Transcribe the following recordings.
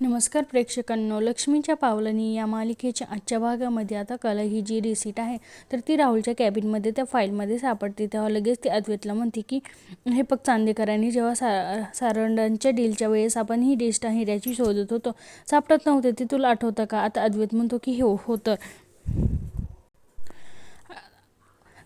नमस्कार प्रेक्षकांनो लक्ष्मीच्या पावलांनी या मालिकेच्या आजच्या भागामध्ये आता कला ही जी रिसीट आहे तर ती राहुलच्या कॅबिनमध्ये त्या फाईलमध्ये सापडते. तेव्हा लगेच ती अद्वैतला म्हणते की हे पग चांदेकरांनी जेव्हा सा सारंडांच्या डीलच्या वेळेस आपण ही डिस्ट हिऱ्याची शोधत होतो सापडत नव्हते ती तुला आठवतं का? आता अद्वैत म्हणतो की हे होतं.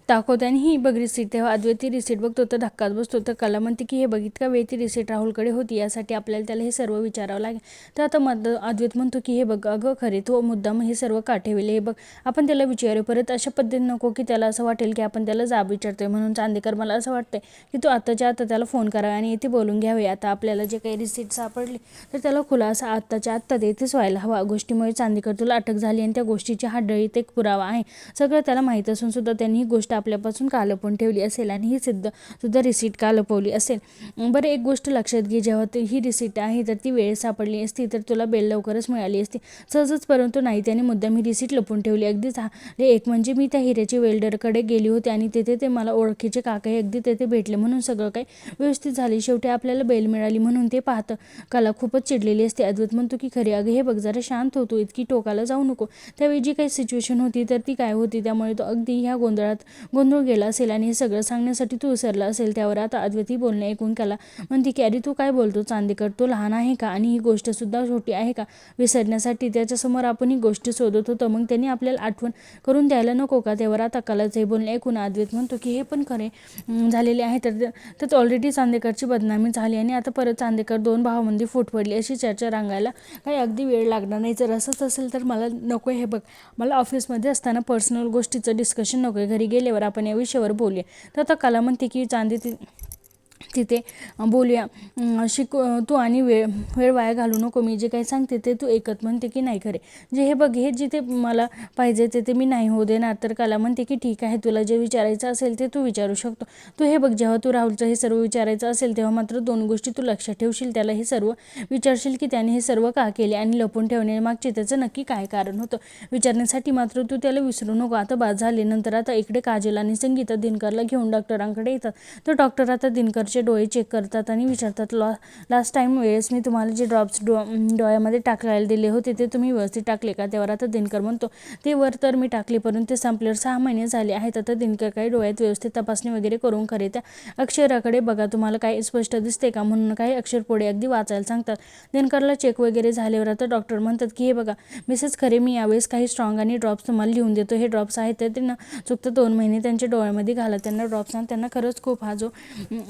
दाखवते आणि ही बघ रिसीट तेव्हा अद्वैती ती रिसीट बघतो तर धक्काच बसतो. तर कला म्हणते की हे बघितका वेळ ती रिसीट राहुलकडे होती यासाठी आपल्याला त्याला हे सर्व विचारावं लागेल तर आता मद अद्वैत म्हणतो की हे बघ अगं खरे तो मुद्दाम हे सर्व का ठेवले? हे बघ आपण त्याला विचारू. परत अशा पद्धतीने नको की त्याला असं वाटेल की आपण त्याला जाब विचारतोय. म्हणून चांदेकर मला असं वाटतंय की तो आत्ताच्या आता त्याला फोन करावा आणि इथे बोलून घ्यावे. आता आपल्याला जे काही रिसीट सापडली तर त्याला खुलासा आत्ताच्या आत्ता तेथेच व्हायला हवा. गोष्टीमुळे चांदेकर तुला अटक झाली आणि त्या गोष्टीची हा डळीत एक पुरावा आहे. सगळं त्याला माहीत असून सुद्धा त्यांनी ही गोष्ट आपल्यापासून का लपवून ठेवली असेल आणि ही सिद्ध सुद्धा रिसीट का लपवली असेल बरं एक गोष्ट लक्षात घे जेव्हा ती ही रिसीट आहे तर ती वेळ सापडली असती तर तुला बेल लवकरच मिळाली असती. सहजच परंतु नाही त्याने मुद्दाम ही रिसीट लपवून ठेवली. अगदीच एक म्हणजे मी त्या हिऱ्याची वेल्डरकडे गेली होती आणि तेथे ते मला ओळखीचे काकाही अगदी तेथे भेटले. म्हणून सगळं काही व्यवस्थित झाले. शेवटी आपल्याला बेल मिळाली म्हणून ते पाहतं. कला खूपच चिडलेली असते. अद्वैत म्हणतो की खरे अगं हे बघ जरा शांत होतो. इतकी टोकाला जाऊ नको. त्यावेळी जी काही सिच्युएशन होती तर ती काय होती? त्यामुळे तो अगदी ह्या गोंधळात गोंधळ गेला असेल आणि हे सगळं सांगण्यासाठी तू विसरला असेल त्यावर आता अद्वैती बोलणे ऐकून त्याला म्हणते की अरे तू काय बोलतो चांदेकर? तो लहान आहे का? आणि ही गोष्टसुद्धा छोटी आहे का? विसरण्यासाठी त्याच्यासमोर आपण ही गोष्ट शोधत होतो मग त्यांनी आपल्याला आठवण करून द्यायला नको का? त्यावर आता कलाच हे बोलणे ऐकून अद्वैत म्हणतो की हे पण खरे झालेले आहे तर त्यात ऑलरेडी चांदेकरची बदनामी झाली आणि आता परत चांदेकर दोन भावामध्ये फूट पडली अशी चर्चा रांगायला काही अगदी वेळ लागणार नाही. जर असंच असेल तर मला नको हे बघ. मला ऑफिसमध्ये असताना पर्सनल गोष्टीचं डिस्कशन नको आहे. घरी गेले विषयावर आपण या विषयावर बोलूया. तर आता कला म्हणते की चांदीतील तिथे बोलूया. शिक तू आणि वेळ वेळ वाया घालू नको मी जे काही सांगते ते तू ऐकत म्हणते की नाही खरे. जे हे बघ हे जिथे मला पाहिजे ते ते मी नाही होऊ देणार. तर कला म्हणते की ठीक आहे तुला जे विचारायचं असेल ते तू विचारू शकतो. तू हे बघ जेव्हा तू राहुलचं हे सर्व विचारायचं असेल तेव्हा मात्र दोन गोष्टी तू लक्षात ठेवशील. त्याला हे सर्व विचारशील की त्याने हे सर्व का केले आणि लपून ठेवण्यामागचे त्याचं नक्की काय कारण होतं? विचारण्यासाठी मात्र तू त्याला विसरू नको. आता बाद झाले नंतर आता इकडे काजल आणि संगीता दिनकरला घेऊन डॉक्टरांकडे येतात. तर डॉक्टर आता दिनकर दिनकरचे डोळे चेक करतात आणि विचारतात लॉ लास्ट टाईम वेळेस मी तुम्हाला जे ड्रॉप्स डो डोळ्यामध्ये टाकायला दिले होते ते तुम्ही व्यवस्थित टाकले का? तेव्हा आता दिनकर म्हणतो ते वर तर मी टाकले परंतु ते संपल्यावर सहा महिने झाले आहेत. आता दिनकर काही डोळ्यात व्यवस्थित तपासणी वगैरे करून खरे त्या अक्षराकडे बघा. तुम्हाला काही स्पष्ट दिसते का? म्हणून काही अक्षर पुढे अगदी वाचायला सांगतात. दिनकरला चेक वगैरे झाल्यावर आता डॉक्टर म्हणतात की हे बघा मिसेस खरे मी यावेळेस काही स्ट्रॉंग आणि ड्रॉप्स तुम्हाला लिहून देतो. हे ड्रॉप्स आहेत तर त्यांना चुकतं दोन महिने त्यांच्या डोळ्यामध्ये घाला. त्यांना ड्रॉप्स आणि त्यांना खरंच खूप हा जो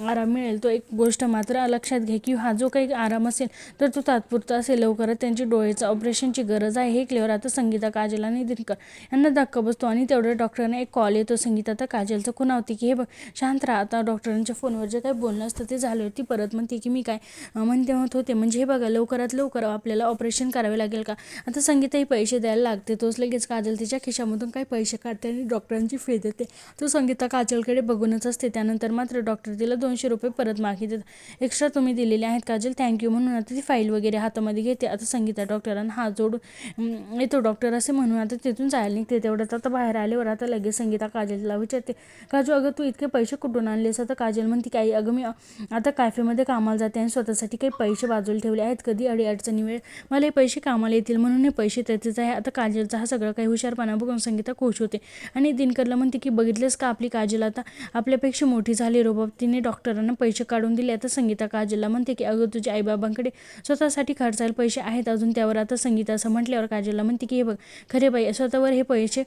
आराम मिळेल तो एक गोष्ट मात्र लक्षात घे की हा जो काही आराम असेल तर तो तात्पुरता असेल. लवकरच त्यांची डोळ्याचं ऑपरेशनची गरज आहे. हे क्लिअर आता संगीता काजल आणि दिनकर यांना धक्का बसतो आणि तेवढ्या डॉक्टरांना एक कॉल येतो. संगीता तर काजलचं खुणावते की हे बघ शांत राहा. आता डॉक्टरांच्या फोनवर जे काही बोलणं असतं ते झालं होती परत म्हणते की मी काय म्हणते म्हणत होते. म्हणजे हे बघा लवकरात लवकर आपल्याला ऑपरेशन करावे लागेल का? आता संगीताही पैसे द्यायला लागते. तोच लगेच काजल तिच्या खिशामधून काही पैसे काढते आणि डॉक्टरांची फी देते. तो संगीता काजलकडे बघूनच असते. त्यानंतर मात्र डॉक्टर तिला दोनशे रुपये परत मागे देतात एक्स्ट्रा तुम्ही दिलेले आहेत काजल थँक्यू म्हणून आता ती फाईल वगैरे हातामध्ये घेते. आता संगीता डॉक्टरांना हात जोडून येतो डॉक्टर असे म्हणून आता तिथून जायला निघते. तेवढ्यात आता बाहेर आल्यावर आता लगेच संगीता काजलला विचारते. काजू अगं तू इतके पैसे कुठून आणलेस? आता काजल म्हणते काही अगं मी आता कॅफेमध्ये कामाला जाते आणि स्वतःसाठी काही पैसे बाजूला ठेवले आहेत. कधी अडी अडचणी वेळ मला हे पैसे कामाला येतील म्हणून हे पैसे त्याचेच आहे. आता काजलचा हा सगळं काही हुशारपणा बघून संगीता खुश होते. आणि दिनकरला म्हणते की बघितलंस का आपली काजल? आता आपल्यापेक्षा मोठी झाली रोबाब तिने डॉक्टरांना पैसे काढून दिले. आता संगीता काजलला म्हणते की अगं तुझ्या आईबाबांकडे स्वतःसाठी खर्चायला पैसे आहेत अजून त्यावर. आता संगीता असं म्हटल्यावर काजलला म्हणते की हे बघ खरे बाई स्वतःवर हे पैसे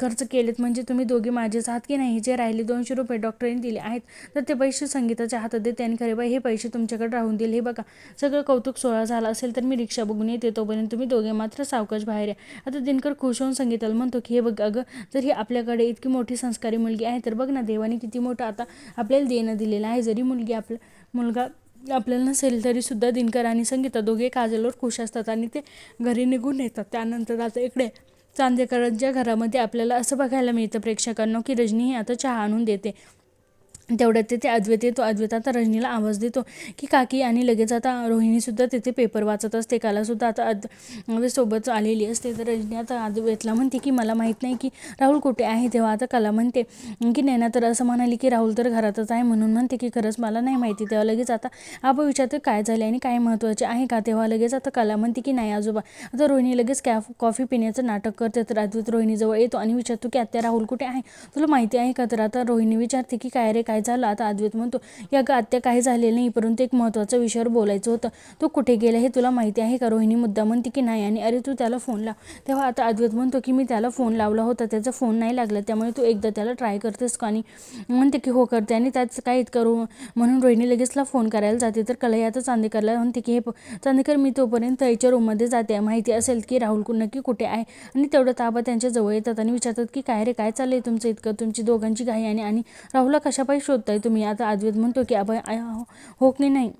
खर्च केलेत. म्हणजे तुम्ही दोघे माझेच आहात की नाही? जे राहिले दोनशे रुपये डॉक्टरांनी दिले आहेत तर ते पैसे संगीताच्या हातात देते आणि खरे बाई हे पैसे तुमच्याकडे राहून दिले. हे बघा सगळं कौतुक सोहळा झाला असेल तर मी रिक्षा बघून येते. तोपर्यंत तुम्ही दोघे मात्र सावकाश बाहेर या. आता दिनकर खुश होऊन संगीताला म्हणतो की हे बघ अगं जर ही आपल्याकडे इतकी मोठी संस्कारी मुलगी आहे तर बघ ना देवाने किती मोठं आता आपल्याला देणं दिलेलं आहे. जरी मुलगी आपला मुलगा आपल्याला नसेल तरीसुद्धा दिनकर आणि संगीता दोघे काजलवर खुश असतात आणि ते घरी निघून येतात. त्यानंतर आता इकडे चांदेकरांच्या घरामध्ये आपल्याला असं बघायला मिळतं प्रेक्षकांना की रजनी ही आता चहा आणून देते. तेवढ्यात तिथे अद्वैत येतो. अद्वैत आता रजनीला आवाज देतो की काकी आणि लगेच आता रोहिणीसुद्धा तिथे पेपर वाचत असते. कालासुद्धा आता अद म्हणजे सोबत आलेली असते. तर रजनी आता अद्वैतला म्हणते की मला माहीत नाही की राहुल कुठे आहे. तेव्हा आता कला म्हणते की नैना तर असं म्हणाली की राहुल तर घरातच आहे. म्हणून म्हणते की खरंच मला नाही माहिती. तेव्हा लगेच आता आपण विचारते काय झाले आणि काय महत्त्वाचे आहे का? तेव्हा लगेच आता कला म्हणते की नाही आजोबा. आता रोहिणी लगेच कॅफ कॉफी पिण्याचं नाटक करते. तर अद्वैत रोहिणीजवळ येतो आणि विचारतो की आत्या राहुल कुठे आहे? तुला माहिती आहे का? तर आता रोहिणी विचारते की काय रे काय झालं आता अद्वैत म्हणतो. या ग आत्या काही झालेलं नाही परंतु एक महत्त्वाच्या विषयावर बोलायचं होतं. तो कुठे गेला हे तुला माहिती आहे का? रोहिणी मुद्दा म्हणते की नाही. आणि अरे तू त्याला फोन लाव. तेव्हा आता अद्वैत म्हणतो की मी त्याला फोन लावला होता त्याचा फोन नाही लागला त्यामुळे तू एकदा त्याला ट्राय करतेस का? आणि म्हणते की हो करते. आणि त्याच काय इतकं रो म्हणून रोहिणी लगेचला फोन करायला जाते. तर कलई आता चांदेकरला म्हणते की हे चांदेकर मी तोपर्यंत याच्या रूममध्ये जाते. माहिती असेल की राहुल नक्की कुठे आहे? आणि तेवढं ताबा त्यांच्या जवळ येतात आणि विचारतात की काय रे काय चाललंय तुमचं इतकं? तुमची दोघांची घाई आणि आणि राहुलला कशापाई शोधताय तुम्ही. आता अद्वैत म्हणतो की अभय हो की नाही?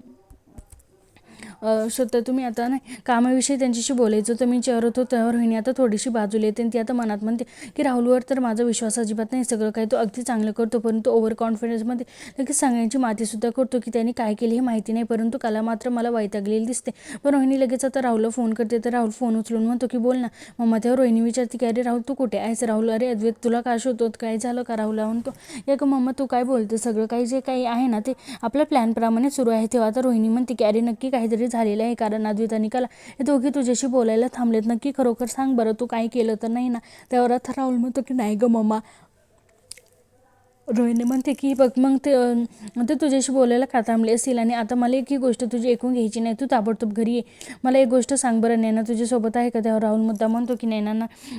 अ, तुम्ही आता नाही कामाविषयी त्यांच्याशी बोलायचं तर मी चेहरत होतो त्यावर रोहिणी आता थोडीशी बाजूला येते आणि ती आता मनात म्हणते की राहुलवर तर माझा विश्वास अजिबात नाही सगळं काही तो अगदी चांगलं करतो परंतु ओव्हर कॉन्फिडन्समध्ये लगेच सगळ्यांची मातीसुद्धा करतो की त्यांनी काय केले हे माहिती नाही परंतु कला मात्र मला वैतागलेली दिसते. पण रोहिणी लगेच आता राहुलला फोन करते तर राहुल फोन उचलून म्हणतो की बोल ना मम्मा तेव्हा रोहिणी विचारते की अरे राहुल तू कुठे आहेस? राहुल अरे अद्वैत तुला का शोधतो काय झालं का? राहुल म्हणतो या का मम्मा तू काय बोलते सगळं काही जे काही आहे ना ते आपल्या प्लॅनप्रमाणे सुरू आहे. तेव्हा आता रोहिणी म्हणते की अरे नक्की काहीतरी झालेलं आहे. कारण अद्वैत आणि कला हे दोघे तुझ्याशी बोलायला थांबलेत. नक्की खरोखर सांग बरं तू काही केलं तर नाही ना? त्यावर आता राहुल म्हणतो की नाही ग मम्मा रोहिणी म्हणते की बघ मग ते ते तुझ्याशी बोलायला का थांबले असतील आणि आता मला एक ही गोष्ट तुझी ऐकून घ्यायची नाही. तू ताबडतोब घरी ये. मला एक गोष्ट सांग बरं. नैना तुझ्यासोबत आहे का? त्यावर राहुल मुद्दा म्हणतो की नैना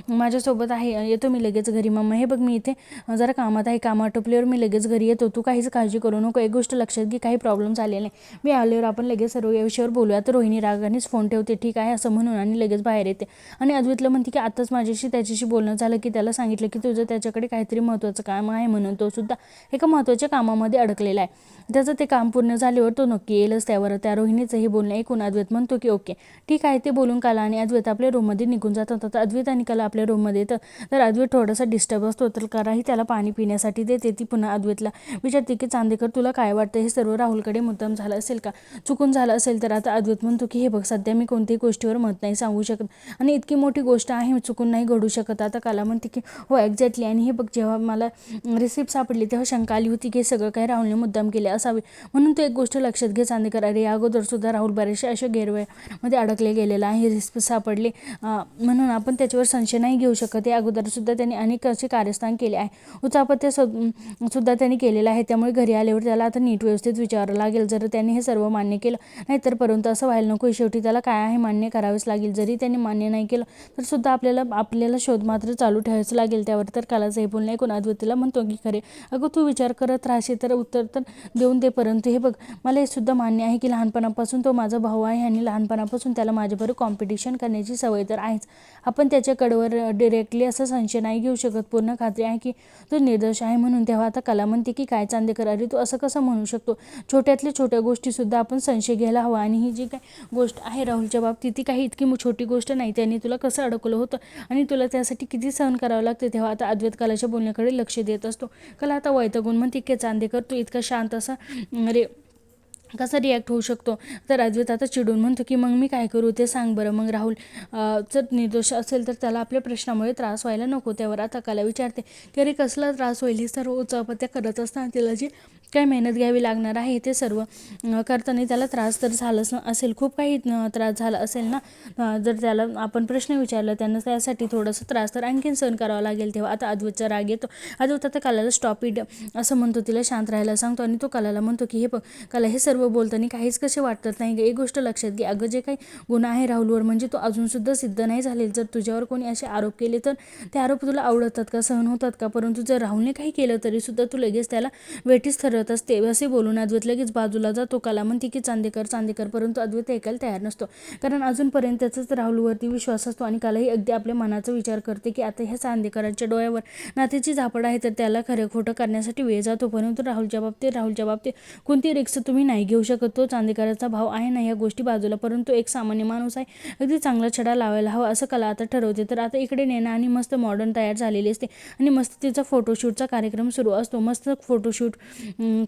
माझ्यासोबत आहे. येतो मी लगेच घरी. मम्मा हे बघ मी इथे जरा कामात आहे. काम आटोपल्यावर मी लगेच घरी येतो. तू काहीच काळजी करू नको. एक गोष्ट लक्षात घे काही प्रॉब्लेम झालेला नाही. मी आल्यावर आपण लगेच सर्व या विषयावर बोलूया. तर रोहिणी रागानेच फोन ठेवते. ठीक आहे असं म्हणून आणि लगेच बाहेर येते. आणि अद्वितला म्हणते की आताच माझ्याशी त्याच्याशी बोलणं झालं की त्याला सांगितलं की तुझं त्याच्याकडे काहीतरी महत्त्वाचं काम आहे म्हणून तो सुद्धा एका महत्त्वाच्या कामामध्ये अडकलेला आहे. त्याचं ते काम पूर्ण झाल्यावर तो नक्की येईलच त्यावर. त्या रोहिणीचं हे बोलणं ऐकून अद्वैत म्हणतो की ओके ठीक आहे ते बोलून काला आणि अद्वैत आपल्या रूममध्ये निघून जात होता तर अद्वैत आणि कला आपल्या रूममध्ये येतं. तर अद्वैत थोडासा डिस्टर्ब असतो तर कराही त्याला पाणी पिण्यासाठी देते. ती पुन्हा अद्वैतला विचारते की चांदेकर तुला काय वाटतं? हे सर्व राहुलकडे मुद्दाम झालं असेल का? चुकून झालं असेल तर आता अद्वैत म्हणतो की हे बघ सध्या मी कोणत्याही गोष्टीवर मत नाही सांगू शकत आणि इतकी मोठी गोष्ट आहे चुकून नाही घडू शकत. आता कला म्हणते की हो एक्झॅक्टली आणि हे बघ जेव्हा मला रिसिप्ट सापडली. तेव्हा शंका आली होती की हे सगळं काही राहुलने मुद्दाम केले असावे? म्हणून तो एक गोष्ट लक्षात घे चांदेकर अरे या अगोदर सुद्धा राहुल बरेचसे असे गैरवयामध्ये अडकले गेलेला आहे. रिसिप्ट सापडले म्हणून आपण त्याच्यावर संशय नाही घेऊ शकत. या अगोदर सुद्धा त्यांनी अनेक असे कार्यस्थान केले आहे. उचापत्य सुद्धा त्यांनी केलेलं आहे. त्यामुळे घरी आल्यावर त्याला आता नीट व्यवस्थित विचारावं लागेल. जर त्यांनी हे सर्व मान्य केलं नाहीतर परंतु असं व्हायला नको. शेवटी त्याला काय आहे मान्य करावेच लागेल. जरी त्यांनी मान्य नाही केलं तर सुद्धा आपल्याला आपल्याला शोध मात्र चालू ठेवायचं लागेल. त्यावर तर कालाचं हे बोलणं ऐकून अद्वैतीला म्हणतो की खरे? अगं तू विचार करत राहशील तर उत्तर तर देऊन दे परंतु हे बघ मला हे सुद्धा मान्य आहे की लहानपणापासून तो माझा भाऊ आहे आणि लहानपणापासून त्याला माझ्याबरोबर कॉम्पिटिशन करण्याची सवय तर आहेच. आपण त्याच्या कडवर डिरेक्टली असं संशय नाही घेऊ शकत. पूर्ण खात्री आहे की तो निर्दोष आहे म्हणून तेव्हा आता कला म्हणते की काय चांदेकर अरे तू असं कसं म्हणू शकतो? छोट्यातल्या छोट्या गोष्टीसुद्धा आपण संशय घ्यायला हवा आणि ही जी काय गोष्ट आहे राहुलच्या बाबतीत ती काही इतकी छोटी गोष्ट नाही. त्याने तुला कसं अडकलं होतं आणि तुला त्यासाठी किती सहन करावं लागतं तेव्हा आता अद्वैत कलाच्या बोलण्याकडे लक्ष देत असतो. कला आता वैतागून म्हणते की चांदेकर तू इतका शांत असा. अरे कसा रिॲक्ट होऊ शकतो? तर अद्वैत आता चिडून म्हणतो की मग मी काय करू? ते सांग बरं. मग राहुल जर निर्दोष असेल तर त्याला आपल्या प्रश्नामुळे त्रास व्हायला नको. त्यावर आता कला विचारते की अरे कसला त्रास होईल? हे सर्व उचापत्या करत असताना तिला जी काय मेहनत घ्यावी लागणार आहे ते सर्व करताना त्याला त्रास तर झालाच न- असेल. खूप काही त्रास झाला असेल ना जर त्याला आपण प्रश्न विचारला त्यांना त्यासाठी थोडासा त्रास तर आणखीन सहन करावा लागेल तेव्हा. आता अद्वैतचा राग येतो. अद्वैत आता कलाला स्टॉप इट असं म्हणतो तिला शांत राहायला सांगतो आणि तो कलाला म्हणतो की हे बघ कला हे सर्व बोलताना काहीच कसे वाटत नाही एक गोष्ट लक्षात घे. अगं जे काही गुन्हा आहे राहुलवर म्हणजे तो अजूनसुद्धा सिद्ध नाही झालेल. जर तुझ्यावर कोणी असे आरोप केले तर ते आरोप तुला आवडतात का सहन होतात का? परंतु जर राहुलने काही केलं तरीसुद्धा तू लगेच त्याला वेटीस करत असते असे बोलून अद्वैत लगेच बाजूला जातो. कला म्हणते की चांदेकर चांदेकर परंतु अद्वैत ऐकायला तयार नसतो. कारण अजूनपर्यंत त्याचाच राहुलवरती विश्वास असतो आणि कलाही अगदी आपल्या मनाचा विचार करते की आता ह्या चांदेकरांच्या डोळ्यावर नातेची झापड आहे तर त्याला खरं खोटं करण्यासाठी वेळ जातो. परंतु राहुलच्या बाबतीत राहुलच्या बाबतीत कोणती रिक्स तुम्ही नाही घेऊ शकत. तो चांदेकराचा भाव आहे ना या गोष्टी बाजूला. परंतु एक सामान्य माणूस आहे अगदी चांगला छडा लावायला हवा असं कला आता ठरवते. तर आता इकडे नेणं आणि मस्त मॉडर्न तयार झालेली असते आणि मस्त तिचा फोटोशूटचा कार्यक्रम सुरू असतो. मस्त फोटोशूट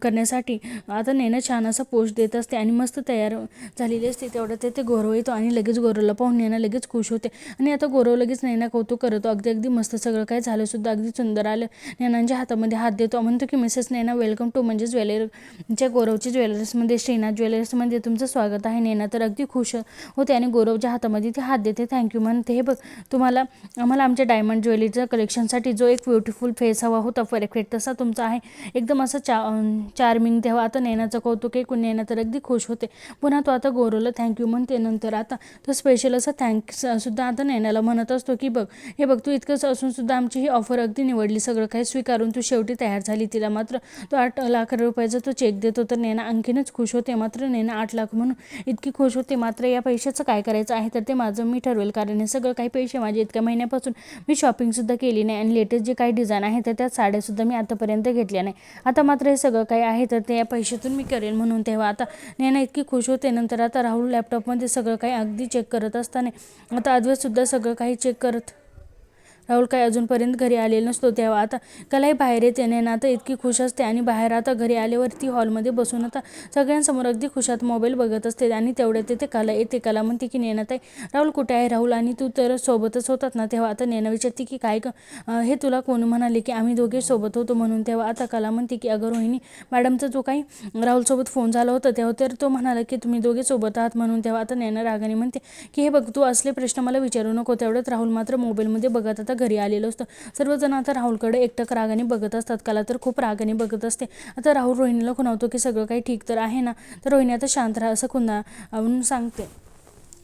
करण्यासाठी. आता नेना छान असा पोस्ट देत असते आणि मस्त तयार झालेली असते. तेवढं ते- ते गौरव येतो आणि लगेच गौरवला पाहून नेना लगेच खुश होते. आणि आता गौरव लगेच नैना कौतुक करतो. अगदी अगदी मस्त सगळं काय झालं सुद्धा अगदी सुंदर आलं. नैनांच्या हातामध्ये हात देतो. म्हणतो की मिसेस नैना वेलकम टू म्हणजे ज्वेलरीच्या गौरवच्या ज्वेलर्समध्ये श्रीनाथ ज्वेलर्समध्ये तुमचं स्वागत आहे. नैना तर अगदी खुश होते आणि गौरवच्या हातामध्ये ते हात देते. थँक्यू म्हणते हे बघ तुम्हाला आम्हाला आमच्या डायमंड ज्वेलरीच्या कलेक्शनसाठी जो एक ब्युटिफुल फेस हवा होता. परफेक्ट तसा तुमचा आहे. एकदम असं चा चार्मिंग तेव्हा आता नैनाचं कौतुक आहे नैना तर अगदी खुश होते. पुन्हा तो आता गौरवला थँक्यू म्हणते नंतर आता. तो स्पेशल असं थँक्स सुद्धा आता नैनाला म्हणत असतो की बघ हे बघ तू इतकंच असून सुद्धा आमची ही ऑफर अगदी निवडली. सगळं काही स्वीकारून तू शेवटी तयार झाली. तिला मात्र तो आठ लाख रुपयाचा तो चेक देतो. तर नैना आणखीनच खुश होते. मात्र नैना आठ लाख म्हणून इतकी खुश होते. मात्र या पैशाचं काय करायचं आहे? तर ते माझं मी ठरवेल. कारण हे सगळं काही पैसे माझे इतक्या महिन्यापासून मी शॉपिंगसुद्धा केली नाही. आणि लेटेस्ट जे काही डिझाईन आहे तर त्यात साड्यासुद्धा मी आतापर्यंत घेतल्या नाही. आता मात्र हे सगळं काही आहे तर ते या पैशातून मी करेन म्हणून तेव्हा आता नैना इतकी खुश होते. नंतर आता राहुल लॅपटॉपमध्ये सगळं काही अगदी चेक करत असताना आता अद्वैतसुद्धा सगळं काही चेक करत राहुल काही अजूनपर्यंत घरी आलेला नसतो तेव्हा. आता कलाही बाहेर येते नैना आता इतकी खुश असते आणि बाहेर आता घरी आल्यावर ती हॉलमध्ये बसून आता सगळ्यांसमोर अगदी खुशात मोबाईल बघत असते आणि तेवढ्यात तिथे कला येते कला म्हणते की नेनात आहे राहुल कुठे आहे? राहुल आणि तू तर सोबतच होतात ना तेव्हा. आता नैना विचारते की काय हे तुला कोण म्हणाले की आम्ही दोघे सोबत होतो म्हणून? तेव्हा आता कला म्हणते की अगं रोहिणी मॅडमचा जो काही राहुलसोबत फोन झाला होता तेव्हा तर तो म्हणाला की तुम्ही दोघे सोबत आहात म्हणून. तेव्हा आता नैना रागाने म्हणते की हे बघ तू असले प्रश्न मला विचारू नको. तेवढ्यात राहुल मात्र मोबाईलमध्ये बघत आता घरी आलेलो असतो. सर्वजण आता राहुलकडे एकटक रागाने बघत असतात. कला तर खूप रागाने बघत असते. आता राहुल रोहिणीला खुणावतो की सगळं काही ठीक तर आहे ना? तर रोहिणी आता शांत राहा असं खुन्हा सांगते.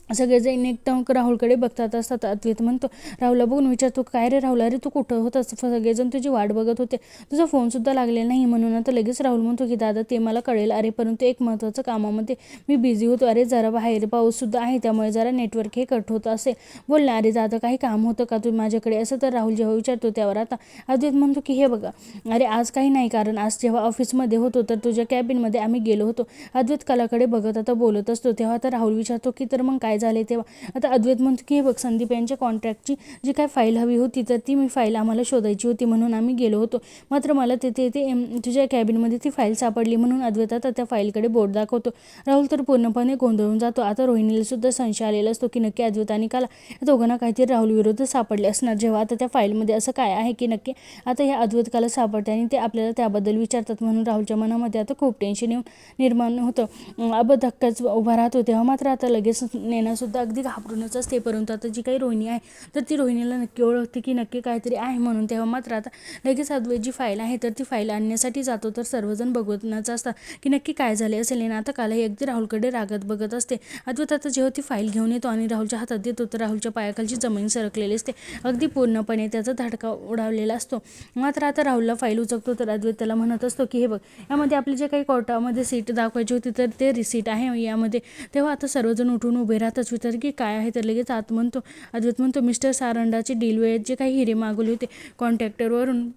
सगळेजण एकदम राहुलकडे बघतात असतात अद्वैत म्हणतो राहुलला बघून विचारतो काय रे राहुल? अरे तू कुठं होतास सगळेजण तुझी वाट बघत होते. तुझा फोनसुद्धा लागलेला नाही म्हणून आता लगेच राहुल म्हणतो की दादा ते मला कळेल. अरे परंतु एक महत्त्वाचं कामामध्ये मी बिझी होतो. अरे जरा बाहेर पाऊससुद्धा आहे त्यामुळे जरा नेटवर्क हे कट होत असेल. बोल ना अरे दादा काही काम होतं का तू माझ्याकडे? असं तर राहुल जेव्हा विचारतो त्यावर आता अद्वैत म्हणतो की हे बघा अरे आज काही नाही कारण आज जेव्हा ऑफिसमध्ये होतो तर तुझ्या कॅबिनमध्ये आम्ही गेलो होतो. अद्वैत कलाकडे बघत आता बोलत असतो. तेव्हा आता राहुल विचारतो की तर मग काय झाले तेव्हा. आता अद्वैत म्हणतो की हे बघ संदीप यांच्या कॉन्ट्रॅक्टची जी काय फाईल हवी होती तर ती मी फाईल आम्हाला शोधायची होती म्हणून आम्ही गेलो होतो. मात्र मला तिथे ते एम, तुझ्या कॅबिनमध्ये ती फाईल सापडली म्हणून अद्वैत आता त्या फाईलकडे बोट दाखवतो. राहुल तर पूर्णपणे गोंधळून जातो. आता रोहिणीला सुद्धा संशय आलेला असतो की नक्की अद्वैत आणि काला या दोघांना काहीतरी राहुल विरुद्ध सापडले असणार. जेव्हा आता त्या फाईलमध्ये असं काय आहे की नक्की आता ह्या अद्वैत काला सापडते आणि ते आपल्याला त्याबद्दल विचारतात म्हणून राहुलच्या मनामध्ये आता खूप टेन्शन येऊन निर्माण होतं. अब धक्काच उभा राहतो तेव्हा मात्र आता लगेच नेनासुद्धा अगदी घाबरूनच असते. परंतु आता जी काही रोहिणी आहे तर ती रोहिणीला नक्की ओळखते की नक्की काहीतरी आहे म्हणून. तेव्हा मात्र आता लगेच अद्वैत जी फाईल आहे तर ती फाईल आणण्यासाठी जातो. तर सर्वजण बघतच असतात की नक्की काय झाले असेल. आणि आता कालही अगदी राहुलकडे रागत बघत असते. अद्वैत आता जेव्हा ती फाईल घेऊन येतो आणि राहुलच्या हातात देतो तर राहुलच्या पायाखालची जमीन सरकलेली असते. अगदी पूर्णपणे त्याचा धडका उडावलेला असतो. मात्र आता राहुलला फाईल उचकतो तर अद्वैत त्याला म्हणत असतो की हे बघ यामध्ये आपली जे काही कोर्टामध्ये सीट दाखवायची होती तर ते रिसीट आहे यामध्ये. तेव्हा आता सर्वजण उठून उभे राहतात. विचार की काय आहे तर लगेच आत म्हणतो अद्वैत म्हणतो मिस्टर सारंडाचे डील वेळेत जे काही हिरे मागवले होते कॉन्ट्रॅक्टरवरून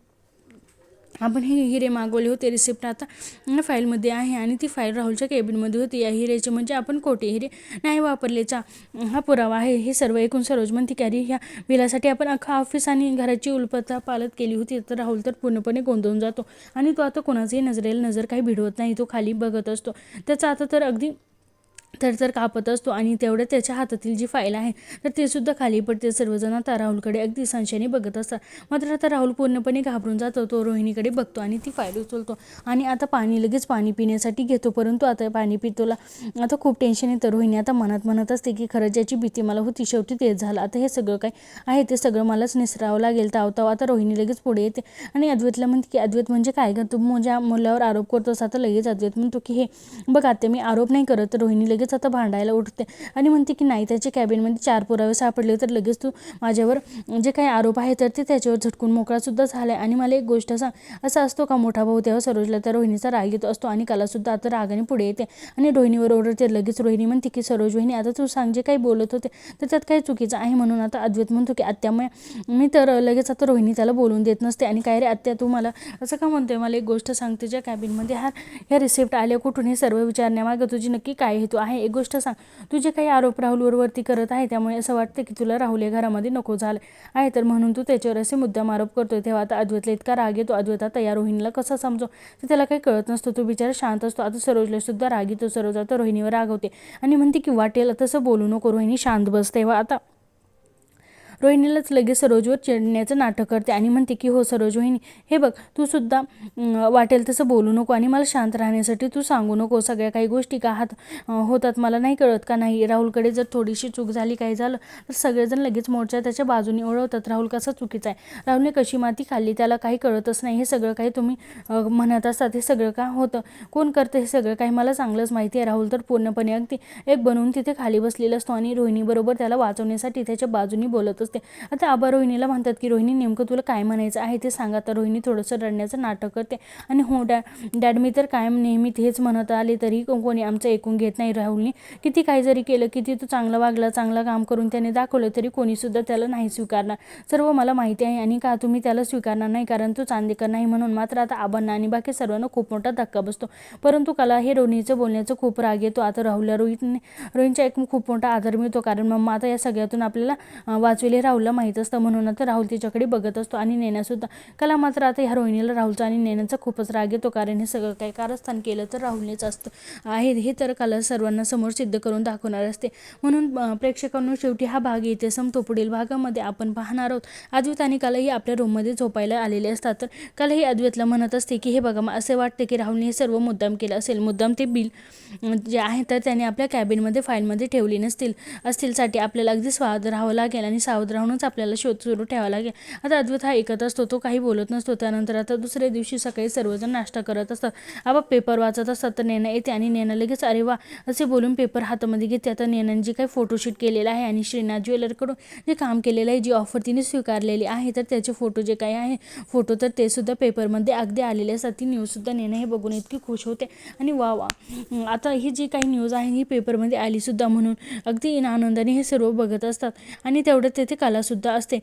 आपण हे हिरे मागवले होते रिसिप्ट आता फाईलमध्ये आहे आणि ती फाईल राहुलच्या केबिनमध्ये होती. या हिरेचे म्हणजे आपण कोटे हिरे नाही वापरलेचा हा पुरावा आहे. हे सर्व एकूण सरोज म्हणते ह्या बिलासाठी आपण अख्खा ऑफिस आणि घराची उलपता पालत केली होती. तर राहुल तर पूर्णपणे गोंधळून जातो आणि तो आता कोणाचाही नजरेला नजर काही भिडवत नाही. तो खाली बघत असतो. त्याचा आता तर अगदी तर तर कापत असतो आणि तेवढ्या त्याच्या हातातील जी फाईल आहे तर ते सुद्धा खाली पडते. सर्वजण आता राहुलकडे अगदी संशयाने बघत असतात. मात्र आता राहुल पूर्णपणे घाबरून जातो. तो रोहिणीकडे बघतो आणि ती फाईल उचलतो. आणि आता पाणी लगेच पाणी पिण्यासाठी घेतो. परंतु आता पाणी पितोला आता खूप टेन्शन येतं. रोहिणी आता मनात म्हणत असते की खरंच ज्याची भीती मला होती शेवटी तेच झालं. आता हे सगळं काय आहे ते सगळं मलाच निसरावं लागेल. तावताव आता रोहिणी लगेच पुढे येते. आणि अद्वैतला म्हणते की अद्वैत म्हणजे काय ग? तू माझ्या मुलावर आरोप करतोस. आता लगेच अद्वैत म्हणतो की हे बघ आता मी आरोप नाही करत. तर रोहिणी लगेच लगेच आता भांडायला उठते. आणि म्हणते की नाही त्याच्या कॅबिनमध्ये चार पुरावे सापडले तर लगेच तू माझ्यावर जे काही आरोप आहे तर ते त्याच्यावर झटकून मोकळासुद्धा झाला आहे आणि मला एक गोष्ट सांग असा असतो का मोठा भाऊ तेव्हा सरोजला त्या रोहिणीचा राग येतो असतो आणि कलासुद्धा आता रागाने पुढे येते. आणि रोहिणीवर ओरडते लगेच रोहिणी म्हणते की सरोज वहिनी आता तू सांग जे काही बोलत होते तर त्यात काही चुकीचं आहे? म्हणून आता अद्वैत म्हणतो की आत्यामुळे मी तर लगेच आता रोहिणी त्याला बोलून देत नसते. आणि काय रे आत्या तू मला असं का म्हणतोय? मला एक गोष्ट सांगते ज्या कॅबिनमध्ये हा ह्या रिसिप्ट आल्या कुठून? हे सर्व विचारण्यामागं तुझी नक्की काय हेतू आहे? आहे. एक गोष्ट सांग तुझे काही आरोप राहुलवरती करत आहे त्यामुळे असं वाटतं की तुला राहुल या घरामध्ये नको झालं. आहे तर म्हणून तू त्याच्यावर असे मुद्दाम आरोप करतोय तेव्हा आता अद्वैतला इतका राग येतो अद्वैत आता या रोहिणीला कसा समजो? तर त्याला काही कळत नसतो तो बिचारा शांत असतो. आता सरोजला सुद्धा राग येतो सरोज आता रोहिणीवर रागवते आणि म्हणते की वाटेल तसं बोलू नको रोहिणी शांत बस तेव्हा आता. रोहिणीलाच लगेच सरोजवर चिडण्याचं नाटक करते आणि म्हणते की हो सरोज वहिनी हे बघ तू सुद्धा वाटेल तसं बोलू नको आणि मला शांत राहण्यासाठी तू सांगू नको. सगळ्या काही गोष्टी का हात होतात मला नाही कळत का नाही. राहुलकडे जर थोडीशी चूक झाली काही झालं तर सगळेजण लगेच मोर्चा त्याच्या बाजूने ओळवतात राहुल कसा चुकीचा आहे? राहुलने कशी माती खाल्ली त्याला काही कळतच नाही. हे सगळं काही तुम्ही म्हणत असतात. हे सगळं का होतं? कोण करतं हे सगळं काही मला चांगलंच माहिती आहे. राहुल तर पूर्णपणे अगदी एक बनवून तिथे खाली बसलेला असतो आणि रोहिणीबरोबर त्याला वाचवण्यासाठी त्याच्या बाजूनी बोलत असते आता आबा रोहिणीला म्हणतात की रोहिणी नेमकं तुला काय म्हणायचं आहे ते सांगा. तर रोहिणी थोडंसं रडण्याचं नाटक करते. आणि हो डॅ डॅड मी तर कायम नेहमी हेच म्हणत आले तरी को- कोणी आमचं ऐकून घेत नाही राहुलने. किती काही जरी केलं किती तो चांगला वागला चांगलं काम करून त्याने दाखवलं तरी कोणीसुद्धा त्याला नाही स्वीकारणार. सर्व मला माहिती आहे आणि का तुम्ही त्याला स्वीकारणार नाही? कारण तो चांदेकर नाही म्हणून मात्र आता आबांना आणि बाकी सर्वांना खूप मोठा धक्का बसतो. परंतु कला हे रोहिणीचं बोलण्याचं खूप राग येतो. आता राहुलला रोहितने रोहिणीच्या एक खूप मोठा आदर मिळतो. कारण मम्मा आता या सगळ्यातून आपल्याला वाचविले राहुलला माहीत असतं म्हणून आता राहुल तिच्याकडे बघत असतो आणि नेण्यासुद्धा. कला मात्र आता ह्या रोहिणीला राहुलचा आणि नेण्याचा खूपच राग येतो कारण हे सगळं काही कारस्थान केलं तर राहुलनेच असतं. आहे हे तर कला सर्वांना समोर सिद्ध करून दाखवणार असते. म्हणून प्रेक्षकांनो शेवटी हा भाग येथे संपतो. पुढील भागामध्ये आपण पाहणार आहोत. अद्वैत आणि कलाही आपल्या रूममध्ये झोपायला आलेले असतात. तर कलाही अद्वैतला म्हणत असते की हे बघा असे वाटते की राहुलने हे सर्व मुद्दाम केलं असेल. मुद्दाम ते बिल जे आहे तर त्याने आपल्या कॅबिनमध्ये फाईलमध्ये ठेवली नसतील. असतीलसाठी आपल्याला अगदी स्वाद राहावं लागेल आणि सावध राहूनच आपल्याला शोध सुरू ठेवावा लागेल. आता अद्वैत हा ऐकत असतो तो काही बोलत नसतो. त्यानंतर आता दुसऱ्या दिवशी सकाळी सर्वजण नाश्ता करत असतात. आबा पेपर वाचत असतात तर नेना येते आणि नेना लगेच अरे वा! असे बोलून पेपर हातामध्ये घेते. आता नेनाने जे काही फोटोशूट केलेलं आहे आणि श्रीनाथ ज्वेलरकडून जे काम केलेलं आहे जी ऑफर तिने स्वीकारलेली आहे तर त्याचे फोटो जे काही आहे फोटो तर ते सुद्धा पेपरमध्ये अगदी आलेले असतात. ती न्यूजसुद्धा नेणं हे बघून इतकी खुश होते आणि वा वा. आता ही जी काही न्यूज आहे ही पेपरमध्ये आलीसुद्धा म्हणून अगदी आनंदाने हे सर्व बघत असतात. आणि तेवढं तेथे कलासुद्धा असते.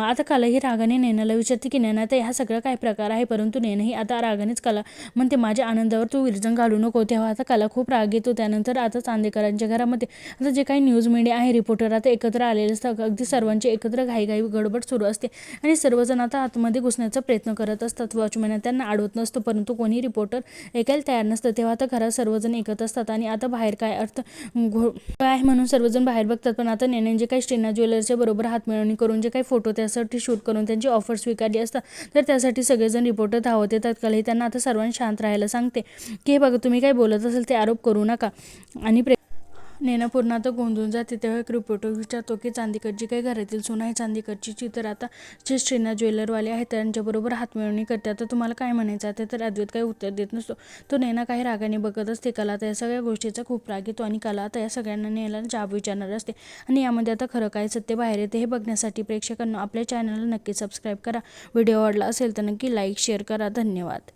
आता कला ही रागाने नेण्याला विचारते की नैना तर हा सगळा काय प्रकार आहे? परंतु नेणंही आता रागानेच कला. म्हणते माझ्या आनंदावर तू विरजण घालू नको. तेव्हा आता कला खूप राग येतो. त्यानंतर आता चांदेकरांच्या घरामध्ये आता जे काही न्यूज मीडिया आहे रिपोर्टर आता एकत्र आलेले असतात. अगदी सर्वांचे एकत्र घाईघाई गडबड सुरू असते. आणि सर्वजण आता आतमध्ये घुसण्याचा प्रयत्न करत असतात. वॉचमॅन त्यांना अडवत नसतो परंतु कोणी रिपोर्टर ऐकायला तयार नसतं. तेव्हा आता घरात सर्वजण एकत असतात. आणि आता बाहेर काय अर्थ घो काय आहे म्हणून सर्वजण बाहेर बघतात. पण आता नेने जे काही श्रीना ज्वेलर्सच्या बरोबर हातमिळवणी करून जे काही फोटो त्यासाठी शूट करून त्यांची ऑफर स्वीकारली असतात तर त्यासाठी सगळेजण रिपोर्टर धावत येतात. कलही त्यांना आता सर्वांनी शांत राहायला सांगते. की हे बघा तुम्ही काही बोलत असेल ते आरोप करू नका. आणि प्रे नेना पूर्ण आता गोंधून जाते. तेव्हा एक रिपोर्टर विचारतो की चांदीकडची काही घरातील सून आहे? चांदीकडची जी तर आता जे श्रीनाथ ज्वेलरवाले आहेत त्यांच्याबरोबर हातमिळवणी करते. आता तुम्हाला काय म्हणायचं? आहे तर अद्वैत काही उत्तर देत नसतो. तो नेना काही रागाने बघत असते कला आता या सगळ्या गोष्टीचा खूप राग येतो आणि कला आता या सगळ्यांना नेला जाब विचारणार असते. आणि यामध्ये आता खरं काय सत्य बाहेर येते हे बघण्यासाठी प्रेक्षकांना आपल्या चॅनलला नक्की सबस्क्राईब करा. व्हिडिओ आवडला असेल तर नक्की लाईक शेअर करा. धन्यवाद.